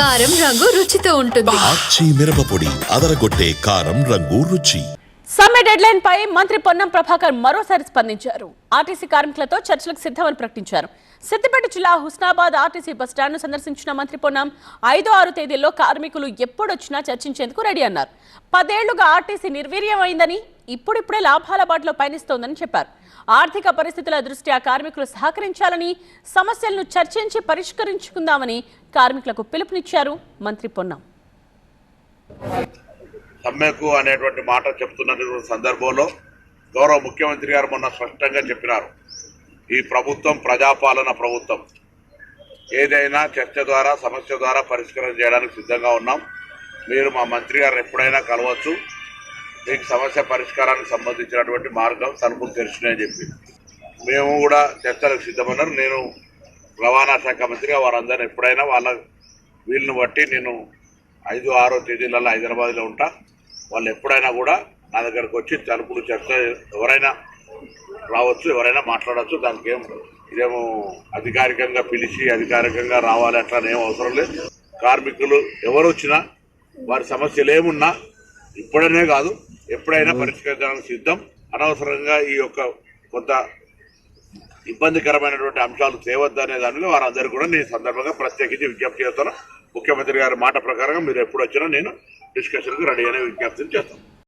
కారం రంగు రుచితో ఉంటుంది. ఆచి మిరపపొడి అదరగొట్టే కారం రంగు రుచి. సమ్మె డెడ్లైన్ పై మంత్రి పొన్నం ప్రభాకర్ మరోసారి స్పందించారు. ఆర్టీసీ కార్మికులతో చర్చలకు సిద్ధమని ప్రకటించారు. సిద్దిపేట జిల్లా హుస్నాబాద్ ఆర్టీసీ బస్టాండ్ను సందర్శించిన మంత్రి పొన్నం ఐదో ఆరు తేదీల్లో కార్మికులు ఎప్పుడొచ్చినా చర్చించేందుకు రెడీ అన్నారు. పదేళ్ళుగా ఆర్టీసీ నిర్వీర్యమైందని ఇప్పుడిప్పుడే లాభాల బాటలో పయనిస్తోందని చెప్పారు. ఆర్థిక పరిస్థితుల దృష్ట్యా కార్మికులు సహకరించాలని సమస్యలను చర్చించి పరిష్కరించుకుందామని కార్మికులకు పిలుపునిచ్చారు మంత్రి పొన్నం. సమ్మెకు అనేటువంటి మాట చెప్తున్న సందర్భంలో గౌరవ ముఖ్యమంత్రి గారు మొన్న స్పష్టంగా చెప్పినారు. ఈ ప్రభుత్వం ప్రజాపాలన ప్రభుత్వం. ఏదైనా చర్చ ద్వారా సమస్య ద్వారా పరిష్కారం చేయడానికి సిద్ధంగా ఉన్నాం. మీరు మా మంత్రి గారు ఎప్పుడైనా కలవచ్చు. దీనికి సమస్య పరిష్కారానికి సంబంధించినటువంటి మార్గం తలుపులు తెరిచినాయని చెప్పి. మేము కూడా చర్చలకు సిద్ధమన్నారు. నేను రవాణా శాఖ మంత్రిగా వారందరిని ఎప్పుడైనా వాళ్ళ వీళ్ళని బట్టి నేను ఐదు ఆరో తేదీలలో హైదరాబాద్లో ఉంటా. వాళ్ళు ఎప్పుడైనా కూడా నా దగ్గరకు వచ్చి తలుపులు చర్చ ఎవరైనా రావచ్చు ఎవరైనా మాట్లాడవచ్చు. దానికి ఏం ఇదేమో అధికారికంగా పిలిచి అధికారికంగా రావాలి అట్లా ఏం అవసరం లేదు. కార్మికులు ఎవరు వచ్చినా వారి సమస్యలు ఏమున్నా ఇప్పుడనే కాదు ఎప్పుడైనా పరిష్కరించడానికి సిద్ధం. అనవసరంగా ఈ యొక్క కొంత ఇబ్బందికరమైనటువంటి అంశాలు తేవద్దనే దానిలో వారందరూ కూడా నేను ఈ సందర్భంగా ప్రత్యేకించి విజ్ఞప్తి చేస్తాను. ముఖ్యమంత్రి గారి మాట ప్రకారంగా మీరు ఎప్పుడు వచ్చినా నేను డిస్కషన్కి రెడీ అనే విజ్ఞప్తిని చేస్తాను.